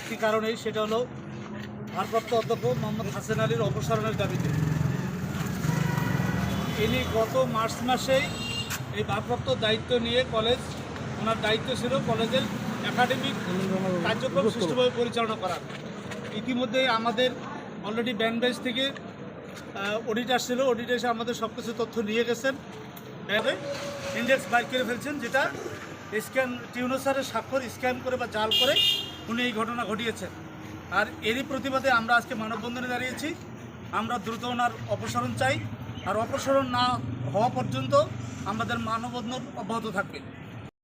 একটি কারণেই সেটা হলো ভারপ্রাপ্ত অধ্যক্ষ মোহাম্মদ হাসান আলীর অপসারণের দাবিতে। তিনি গত মার্চ মাসেই এই ভারপ্রাপ্ত দায়িত্ব নিয়ে কলেজ, ওনার দায়িত্ব ছিল কলেজের একাডেমিক কার্যক্রম সুষ্ঠুভাবে পরিচালনা করার ইতিমধ্যে আমাদের অলরেডি ব্যান্ড বেঞ্চ থেকে অডিটার ছিল অডিটার এসে আমাদের সব কিছু তথ্য নিয়ে গেছেন। ইন্ডেক্স বাইর করে ফেলছেন, যেটা স্ক্যান টিউনো স্যারের স্বাক্ষর স্ক্যান করে বা জাল করে উনি এই ঘটনা ঘটিয়েছেন। আর এরই প্রতিবাদে আমরা আজকে মানববন্ধনে দাঁড়িয়েছি। আমরা দ্রুত ওনার অপসারণ চাই। আর অপসারণ না হওয়া পর্যন্ত আমাদের মানববন্ধন অব্যাহত থাকবে।